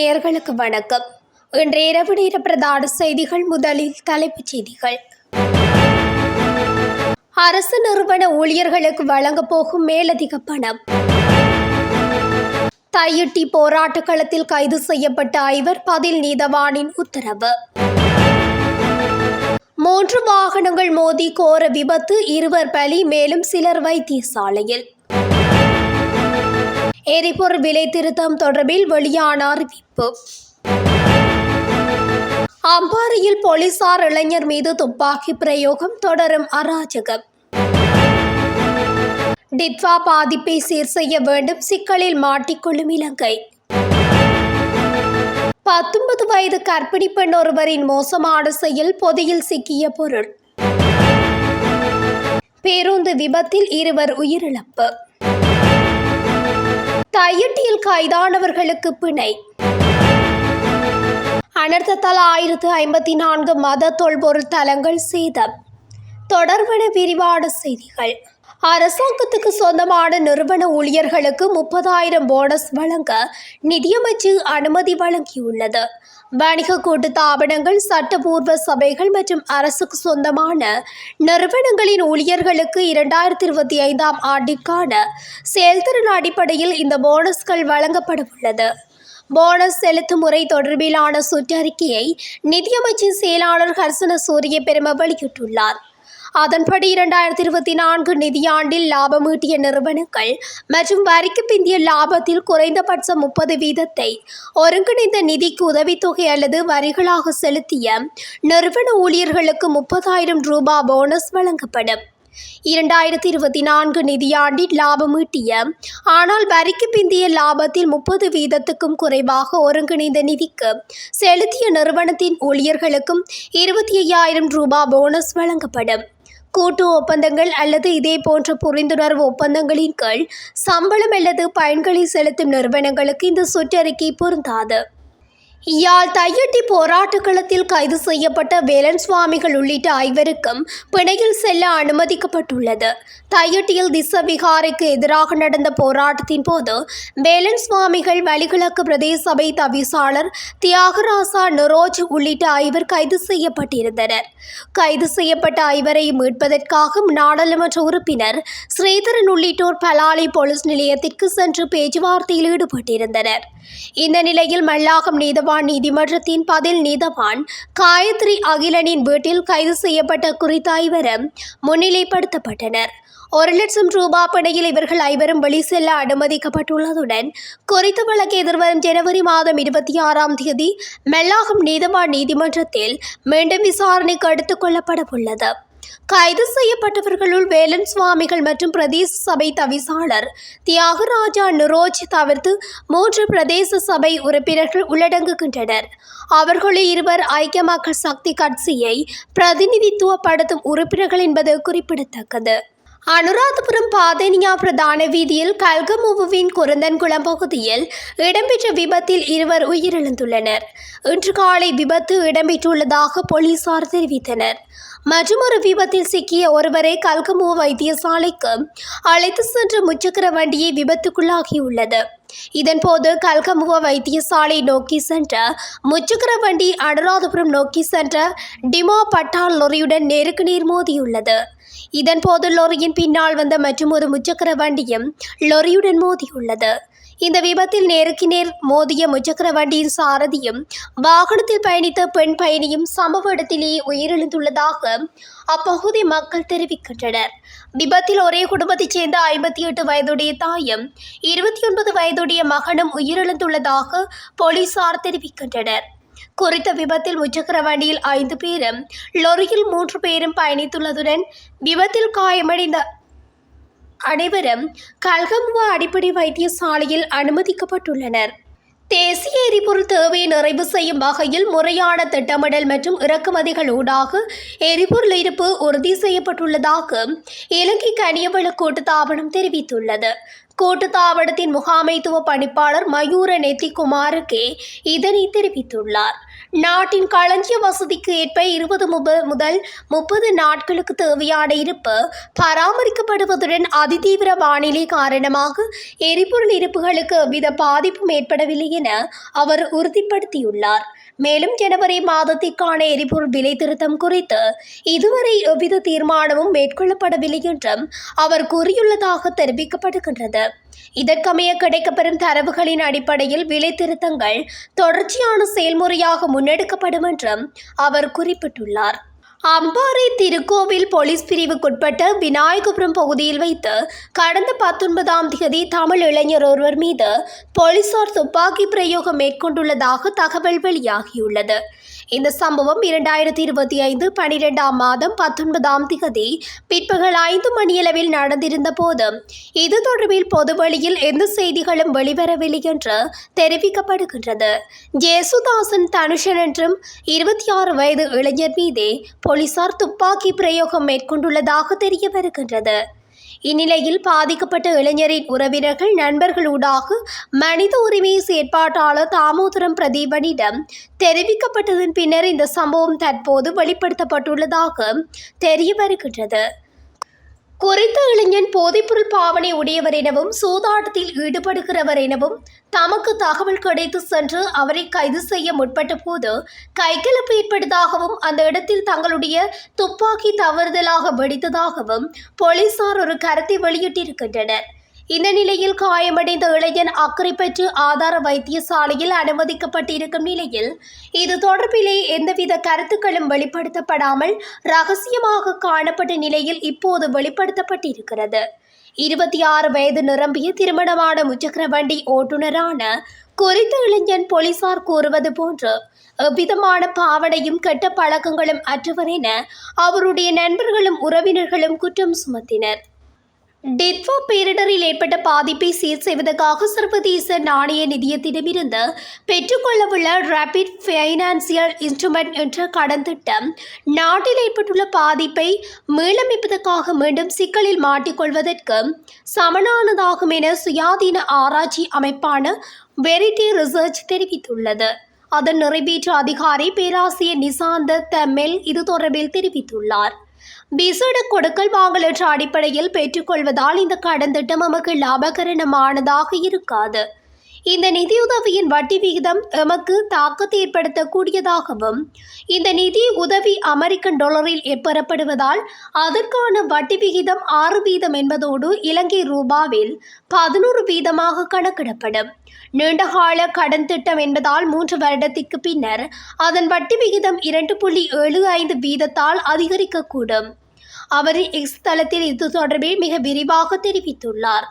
நேர்களுக்கு வணக்கம். இன்றைய இரவு நேர பிரதான செய்திகள் முதலில் தலைப்புச் செய்திகள். அரசு நிறுவன ஊழியர்களுக்கு வழங்கப் போகும் மேலதிக பணம். தையிட்டி போராட்ட களத்தில் கைது செய்யப்பட்ட ஐவர் பதில் நீதவானின் உத்தரவு. மூன்று வாகனங்கள் மோதி கோர விபத்து இருவர் பலி மேலும் சிலர் வைத்தியசாலையில். எரிபொருள் விலை திருத்தம் தொடர்பில் வெளியான அறிவிப்பு. அம்பாறையில் போலீசார் இளைஞர் மீது துப்பாக்கி பிரயோகம் தொடரும் அராஜகம். டிட்வா பாதிப்பை சீர் செய்ய வேண்டும் சிக்கலில் மாட்டிக்கொள்ளும் இலங்கை. பத்தொன்பது வயது கர்ப்பிணி பெண் ஒருவரின் மோசமான செயல் பொதியில் சிக்கிய பொருள். பேருந்து விபத்தில் இருவர் உயிரிழப்பு. தையிட்டியில் கைதானவர்களுக்கு பிணை. அனர்த்தத்தால் ஆயிரத்து ஐம்பத்தி நான்கு மத தொல்பொருள் தலங்கள் சேதம். தொடர்பான விரிவான செய்திகள். அரசாங்கத்துக்கு சொந்தமான நிறுவன ஊழியர்களுக்கு முப்பதாயிரம் போனஸ் வழங்க நிதியமைச்சு அனுமதி வழங்கியுள்ளது. வணிக கூட்டு தாபனங்கள் சட்டபூர்வ சபைகள் மற்றும் அரசுக்கு சொந்தமான நிறுவனங்களின் ஊழியர்களுக்கு இரண்டாயிரத்தி இருபத்தி ஐந்தாம் ஆண்டிற்கான செயல்திறன் அடிப்படையில் இந்த போனஸ்கள் வழங்கப்பட உள்ளது போனஸ் செலுத்தும் முறை தொடர்பிலான சுற்றறிக்கையை நிதியமைச்சின் செயலாளர் ஹர்சன சூரிய பெரும வெளியிட்டுள்ளார். அதன்படி இரண்டாயிரத்தி இருபத்தி நான்கு நிதியாண்டில் லாபம் ஈட்டிய நிறுவனங்கள் மற்றும் வரிக்கு பிந்திய லாபத்தில் குறைந்தபட்ச முப்பது வீதத்தை ஒருங்கிணைந்த நிதிக்கு உதவித்தொகை அல்லது வரிகளாக செலுத்திய நிறுவன ஊழியர்களுக்கு முப்பதாயிரம் ரூபாய் போனஸ் வழங்கப்படும். இரண்டாயிரத்தி இருபத்தி நான்கு நிதியாண்டில் லாபம் ஈட்டிய ஆனால் வரிக்கு பிந்திய லாபத்தில் முப்பது வீதத்துக்கும் குறைவாக ஒருங்கிணைந்த நிதிக்கு செலுத்திய நிறுவனத்தின் ஊழியர்களுக்கும் இருபத்தி ஐயாயிரம் ரூபாய் போனஸ் வழங்கப்படும். கூட்டு ஒப்பந்தங்கள் அல்லது இதே போன்ற புரிந்துணர்வு ஒப்பந்தங்களின் கீழ் சம்பளம் அல்லது பயன்களை செலுத்தும் நிறுவனங்களுக்கு இந்த சுற்றறிக்கை பொருந்தாது. யாழ் தையட்டி போராட்ட களத்தில் கைது செய்யப்பட்ட வேலன் சுவாமிகள் உள்ளிட்ட ஐவருக்கும் பிணையில் செல்ல அனுமதிக்கப்பட்டுள்ளது. தையட்டியில் திச விகாரைக்கு எதிராக நடந்த போராட்டத்தின் போது வேலன் சுவாமிகள் வலிகிழக்கு பிரதேச சபை தவிசாளர் தியாகராசா நுரோஜ் உள்ளிட்ட ஐவர் கைது செய்யப்பட்டிருந்தனர். கைது செய்யப்பட்ட ஐவரை மீட்பதற்காக நாடாளுமன்ற உறுப்பினர் ஸ்ரீதரன் உள்ளிட்டோர் பலாலி போலீஸ் நிலையத்திற்கு சென்று பேச்சுவார்த்தையில் ஈடுபட்டிருந்தனர். இந்த நிலையில் மல்லாகம் நீதவான் நீதிமன்றத்தின் பதில் நீதவான் காயத்ரி அகிலனின் வீட்டில் கைது செய்யப்பட்ட குறித்த ஐவரும் முன்னிலைப்படுத்தப்பட்டனர். ஒரு லட்சம் ரூபாய் பிணையில் இவர்கள் ஐவரும் வெளி செல்ல அனுமதிக்கப்பட்டுள்ளதுடன் குறித்த வழக்கு எதிர்வரும் ஜனவரி மாதம் இருபத்தி ஆறாம் தேதி மெல்லாகம் நீதவான் நீதிமன்றத்தில் மீண்டும் விசாரணைக்கு எடுத்துக் கொள்ளப்பட உள்ளது கைது செய்யப்பட்டவர்களுள் வேலன் சுவாமிகள் மற்றும் பிரதேச சபை தவிசாளர் தியாகராஜா நுரோஜ் தவிர்த்து மூன்று பிரதேச சபை உறுப்பினர்கள் உள்ளடங்குகின்றனர். அவர்களில் இருவர் ஐக்கிய மக்கள் சக்தி கட்சியை பிரதிநிதித்துவப்படுத்தும் உறுப்பினர்கள் என்பது குறிப்பிடத்தக்கது. அனுராதபுரம் பாதனியா பிரதான வீதியில் கல்கமுவின் குரந்தன்குளம் பகுதியில் இடம்பெற்ற விபத்தில் இருவர் உயிரிழந்துள்ளனர். இன்று காலை விபத்து இடம்பெற்றுள்ளதாக போலீசார் தெரிவித்தனர். மற்றொரு விபத்தில் சிக்கிய ஒருவரை கல்கமோ வைத்தியசாலைக்கு அழைத்து சென்ற முச்சக்கர வண்டியை விபத்துக்குள்ளாகியுள்ளது. இதன்போது கல்கமுவ வைத்தியசாலை நோக்கி சென்ற முச்சக்கர வண்டி அனுராதபுரம் நோக்கி சென்ற டிமோ பட்டால் லொரியுடன் நேருக்கு நேர் மோதியுள்ளது. இதன்போது லொரியின் பின்னால் வந்த மற்றும் ஒரு முச்சக்கர வண்டியும் லொரியுடன் மோதியுள்ளது. இந்த விபத்தில் நேருக்கு நேர் மோதிய முச்சக்கர வண்டியின் சாரதியும் வாகனத்தில் பயணித்த பெண் பயணியும் சம்பவ இடத்திலேயே உயிரிழந்துள்ளதாக அப்பகுதி மக்கள் தெரிவிக்கின்றனர். விபத்தில் ஒரே குடும்பத்தைச் சேர்ந்த ஐம்பத்தி எட்டு வயதுடைய தாயும் இருபத்தி ஒன்பது வயதுடைய மகனும் உயிரிழந்துள்ளதாக போலீசார் தெரிவிக்கின்றனர். குறித்த விபத்தில் முச்சக்கர வண்டியில் ஐந்து பேரும் லொரியில் மூன்று பேரும் பயணித்துள்ளதுடன் விபத்தில் காயமடைந்த அனைவரும் கல்கம்புவா அடிப்படை வைத்தியசாலையில் அனுமதிக்கப்பட்டுள்ளனர். தேசிய எரிபொருள் தேவையை நிறைவு செய்யும் வகையில் முறையான திட்டமிடல் மற்றும் இறக்குமதிகள் ஊடாக எரிபொருள் இருப்பு உறுதி செய்யப்பட்டுள்ளதாக இலங்கை கனியவள கூட்டுத்தாபனம் தெரிவித்துள்ளது. கூட்டுத்தாபனத்தின் முகாமைத்துவ பணிப்பாளர் மயூர நெத்திகுமாருக்கே இதனை தெரிவித்துள்ளார். நாட்டின் களஞ்சிய வசதிக்கு ஏற்ப இருபது முதல் முப்பது நாட்களுக்கு தேவையான இருப்பு பராமரிக்கப்படுவதுடன் அதிதீவிர வானிலை காரணமாக எரிபொருள் இருப்புகளுக்கு எவ்வித பாதிப்பும் ஏற்படவில்லை என அவர் உறுதிப்படுத்தியுள்ளார். மேலும் ஜனவரி மாதத்திற்கான எரிபொருள் விலை திருத்தம் குறித்து இதுவரை எவ்வித தீர்மானமும் மேற்கொள்ளப்படவில்லை என்றும் அவர் கூறியுள்ளதாக தெரிவிக்கப்படுகின்றது. இதற்கமைய கிடைக்கப்பெறும் தரவுகளின் அடிப்படையில் விலை திருத்தங்கள் தொடர்ச்சியான செயல்முறையாக முன்னெடுக்கப்படும் என்றும் அவர் குறிப்பிட்டுள்ளார். அம்பாறை திருக்கோவில் போலீஸ் பிரிவுக்குட்பட்ட விநாயகபுரம் பகுதியில் வைத்து கடந்த பத்தொன்பதாம் தேதி தமிழ் இளைஞர் ஒருவர் மீது போலீசார் துப்பாக்கி பிரயோகம் மேற்கொண்டுள்ளதாக தகவல் வெளியாகியுள்ளது. இந்த சம்பவம் இரண்டாயிரத்தி இருபத்தி ஐந்து பனிரெண்டாம் மாதம் பத்தொன்பதாம் திகதி பிற்பகல் ஐந்து மணியளவில் நடந்திருந்த போது இது தொடர்பில் பொதுவெளியில் எந்த செய்திகளும் வெளிவரவில்லை என்று தெரிவிக்கப்படுகின்றது. ஜேசுதாசன் தனுஷன் என்றும் இருபத்தி ஆறு வயது இளைஞர் மீதே போலீசார் துப்பாக்கி பிரயோகம் மேற்கொண்டுள்ளதாக தெரிய வருகின்றது. இந்நிலையில் பாதிக்கப்பட்ட இளைஞரின் உறவினர்கள் நண்பர்களூடாக மனித உரிமை செயற்பாட்டாளர் தாமோதரம் பிரதீபனிடம் தெரிவிக்கப்பட்டதன் பின்னர் இந்த சம்பவம் தற்போது வெளிப்படுத்தப்பட்டுள்ளதாக தெரிய வருகின்றது குறித்த இளைஞன் போதைப்பொருள் பாவனை உடையவர் எனவும் சூதாட்டத்தில் ஈடுபடுகிறவர் எனவும் தமக்கு தகவல் கிடைத்து சென்று அவரை கைது செய்ய முற்பட்ட போது கைகலப்பு ஏற்பட்டதாகவும் அந்த இடத்தில் தங்களுடைய துப்பாக்கி தவறுதலாக வெடித்ததாகவும் போலீசார் ஒரு கருத்தை வெளியிட்டிருக்கின்றனர். இந்த நிலையில் காயமடைந்த இளைஞன் அக்கறை பெற்று ஆதார வைத்தியசாலையில் அனுமதிக்கப்பட்டிருக்கும் நிலையில் இது தொடர்பிலே எந்தவித கருத்துக்களும் வெளிப்படுத்தப்படாமல் ரகசியமாக காணப்பட்ட நிலையில் இப்போது வெளிப்படுத்தப்பட்டிருக்கிறது. இருபத்தி ஆறு வயது நிரம்பிய திருமணமான முச்சக்கர வண்டி ஓட்டுநரான குறித்த இளைஞன் போலீசார் கூறுவது போன்று எவ்விதமான பாவனையும் கெட்ட பழக்கங்களும் அற்றவர் என அவருடைய நண்பர்களும் உறவினர்களும் குற்றம் சுமத்தினர். டிட்வா பேரிடரில் ஏற்பட்ட பாதிப்பை சீர் செய்வதற்காக சர்வதேச நாணய நிதியத்திடமிருந்து பெற்றுக்கொள்ளவுள்ள ரேபிட் ஃபைனான்சியல் இன்ஸ்ட்ருமெண்ட் என்ற கடன் திட்டம் நாட்டில் ஏற்பட்டுள்ள பாதிப்பை மீளமைப்பதற்காக மீண்டும் சிக்கலில் மாட்டிக்கொள்வதற்கு சமனானதாகும் என சுயாதீன ஆராய்ச்சி அமைப்பான வெரிட்டி ரிசர்ச் தெரிவித்துள்ளது. அதன் நிறைவேற்று அதிகாரி பேராசிரியர் நிசாந்த தம்மெல் இது தொடர்பில் தெரிவித்துள்ளார். விசேட கொடுக்கல் வாங்கல் என்ற அடிப்படையில் பெற்றுக்கொள்வதால் இந்த கடன் திட்டம் நமக்கு லாபகரணமானதாக இருக்காது. இந்த நிதியுதவியின் வட்டி விகிதம் எமக்கு தாக்கத்தை ஏற்படுத்தக்கூடியதாகவும் இந்த நிதி உதவி அமெரிக்கன் டாலரில் பெறப்படுவதால் அதற்கான வட்டி விகிதம் ஆறு வீதம் என்பதோடு இலங்கை ரூபாவில் பதினோரு வீதமாக கணக்கிடப்படும். நீண்டகால கடன் திட்டம் என்பதால் மூன்று வருடத்திற்கு பின்னர் அதன் வட்டி விகிதம் இரண்டு புள்ளி ஏழு ஐந்து வீதத்தால் அதிகரிக்கக்கூடும். அவர் எக்ஸ் தளத்தில் இது தொடர்பில் மிக விரிவாக தெரிவித்துள்ளார்.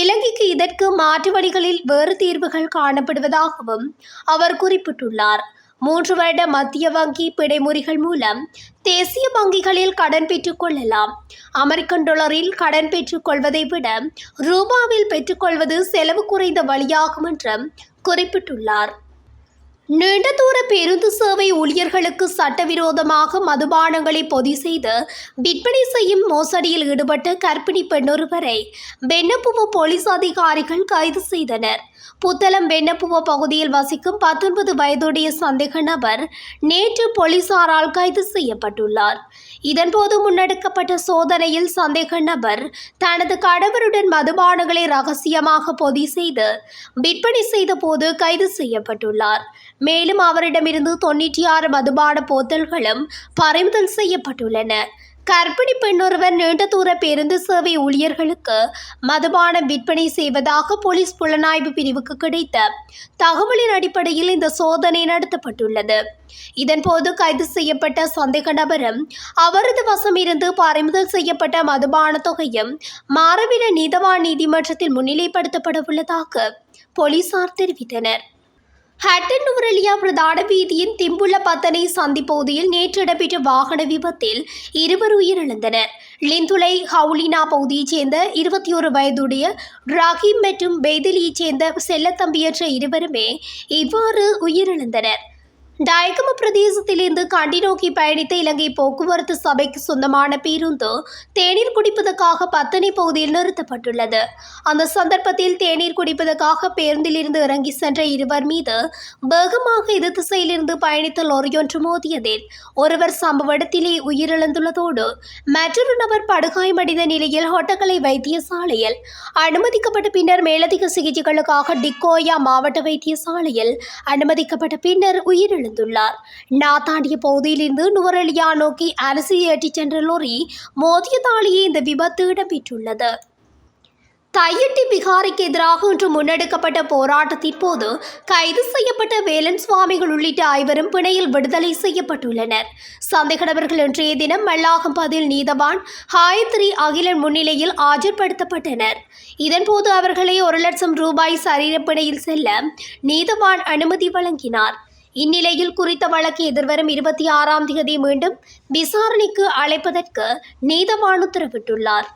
இலங்கைக்கு இதற்கு மாற்று வழிகளில் வேறு தீர்வுகள் காணப்படுவதாகவும் அவர் குறிப்பிட்டுள்ளார். மூன்று வருட மத்திய வங்கி பிடைமுறிகள் மூலம் தேசிய வங்கிகளில் கடன் பெற்றுக்கொள்ளலாம் அமெரிக்கன் டாலரில் கடன் பெற்றுக்கொள்வதை விட ரூபாவில் பெற்றுக்கொள்வது செலவு குறைந்த வழியாகும் என்றும் குறிப்பிட்டுள்ளார். நீண்ட தூர பேருந்து சேவை ஊழியர்களுக்கு சட்டவிரோதமாக மதுபானங்களை பொதி செய்து விற்பனை செய்யும் மோசடியில் ஈடுபட்ட கர்ப்பிணி பெண்ணொருவரை வெண்ணப்புவ போலீஸ் அதிகாரிகள் கைது செய்தனர். புத்தளம் வெண்ணப்புவ பகுதியில் வசிக்கும் பத்தொன்பது வயதுடைய சந்தேக நபர் நேற்று போலீசாரால் கைது செய்யப்பட்டுள்ளார். இதன்போது முன்னெடுக்கப்பட்ட சோதனையில் சந்தேக நபர் தனது கணவருடன் மதுபானங்களை ரகசியமாக பொதி செய்து விற்பனை செய்த போது கைது செய்யப்பட்டுள்ளார். மேலும் அவரிடமிருந்து தொண்ணூற்றி ஆறு மதுபான போத்தல்களும் பறிமுதல் செய்யப்பட்டுள்ளன. கர்ப்பிணி பெண்ணொருவர் நீண்ட தூர பேருந்து சேவை ஊழியர்களுக்கு மதுபானம் விற்பனை செய்வதாக போலீஸ் புலனாய்வு பிரிவுக்கு கிடைத்த தகவலின் அடிப்படையில் இந்த சோதனை நடத்தப்பட்டுள்ளது. இதன்போது கைது செய்யப்பட்ட சந்தேக நபரும் அவரது வசமிருந்து பறிமுதல் செய்யப்பட்ட மதுபான தொகையும் மாறவின நீதவான் நீதிமன்றத்தில் முன்னிலைப்படுத்தப்பட உள்ளதாக போலீசார் தெரிவித்தனர். ஹட்டன் நுவரெலியா பிரதான வீதியின் திம்புள்ள பத்தனை சந்திப்பகுதியில் நேற்று இடம்பெற்ற வாகன விபத்தில் இருவர் உயிரிழந்தனர். லிந்துலை ஹவுலினா பகுதியைச் சேர்ந்த இருபத்தி ஒரு வயதுடைய ராகிம் மற்றும் பெய்தலியைச் சேர்ந்த செல்லத்தம்பியற்ற இருவருமே இவ்வாறு உயிரிழந்தனர். டயக்கம பிரதேசத்திலிருந்து கண்டி நோக்கி பயணித்த இலங்கை போக்குவரத்து சபைக்கு சொந்தமான பேருந்து தேநீர் குடிப்பதற்காக பத்தனை பகுதியில் நிறுத்தப்பட்டுள்ளது. அந்த சந்தர்ப்பத்தில் தேநீர் குடிப்பதற்காக பேருந்திலிருந்து இறங்கி சென்ற இருவர் மீது வேகமாக எதிர் திசையிலிருந்து பயணித்த லொரியொன்று மோதியதில் ஒருவர் சம்பவ இடத்திலே உயிரிழந்துள்ளதோடு மற்றொரு நபர் படுகாயமடைந்த நிலையில் ஹொட்டக்கலை வைத்தியசாலையில் அனுமதிக்கப்பட்ட பின்னர் மேலதிக சிகிச்சைகளுக்காக டிக்கோயா மாவட்ட வைத்தியசாலையில் அனுமதிக்கப்பட்ட பின்னர் உயிரிழந்துள்ளார் நாத்தாண்டிய பகுதியிலிருந்து நுவரெலியா நோக்கி அரசு ஏற்றிச் சென்ற லொரி மோதியதாலேயே இந்த விபத்து இடம்பெற்றுள்ளது. தையட்டி பிகாரிக்கு எதிராக இன்று முன்னெடுக்கப்பட்ட போராட்டத்தின் போது கைது செய்யப்பட்ட வேலன் சுவாமிகள் உள்ளிட்ட ஐவரும் பிணையில் விடுதலை செய்யப்பட்டுள்ளனர். சந்தேக நபர்கள் இன்றைய தினம் மல்லாகம்பதில் நீதவான் ஹாயத்ரி அகிலன் முன்னிலையில் ஆஜர்படுத்தப்பட்டனர். இதன்போது அவர்களை ஒரு லட்சம் ரூபாய் சரீரப்பிணையில் செல்ல நீதவான் அனுமதி வழங்கினார். இந்நிலையில் குறித்த வழக்கு எதிர்வரும் இருபத்தி ஆறாம் தேதி மீண்டும் விசாரணைக்கு அழைப்பதற்கு நீதவான் உத்தரவிட்டுள்ளார்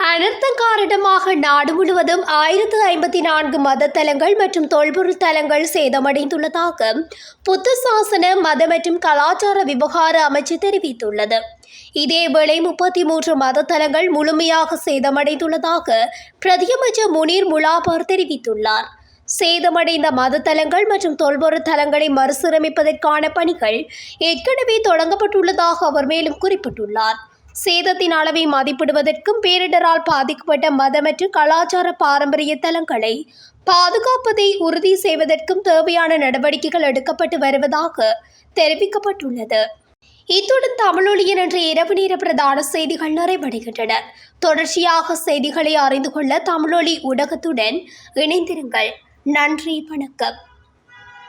அனர்த்தம் காரணமாக நாடு முழுவதும் ஆயிரத்து ஐம்பத்தி நான்கு மத தலங்கள் மற்றும் தொல்பொருள் தலங்கள் சேதமடைந்துள்ளதாக புத்த சாசன மத மற்றும் கலாச்சார விவகார அமைச்சு தெரிவித்துள்ளது. இதேவேளை முப்பத்தி மூன்று மத தலங்கள் முழுமையாக சேதமடைந்துள்ளதாக பிரதியமைச்சர் முனீர் முலாபார் தெரிவித்துள்ளார். சேதமடைந்த மதத்தலங்கள் மற்றும் தொல்பொருள் தலங்களை மறுசீரமைப்பதற்கான பணிகள் ஏற்கனவே தொடங்கப்பட்டுள்ளதாக அவர் மேலும் குறிப்பிட்டுள்ளார். சேதத்தின் அளவை மதிப்பிடுவதற்கும் பேரிடரால் பாதிக்கப்பட்ட மத மற்றும் கலாச்சார பாரம்பரிய தலங்களை பாதுகாப்பதை உறுதி செய்வதற்கும் தேவையான நடவடிக்கைகள் எடுக்கப்பட்டு வருவதாக தெரிவிக்கப்பட்டுள்ளது. இத்துடன் தமிழொலியின் என்ற இரவு நேர பிரதான செய்திகள் நிறைவடைகின்றன. தொடர்ச்சியாக செய்திகளை அறிந்து கொள்ள தமிழொலி ஊடகத்துடன் இணைந்திருங்கள். நன்றி வணக்கம்.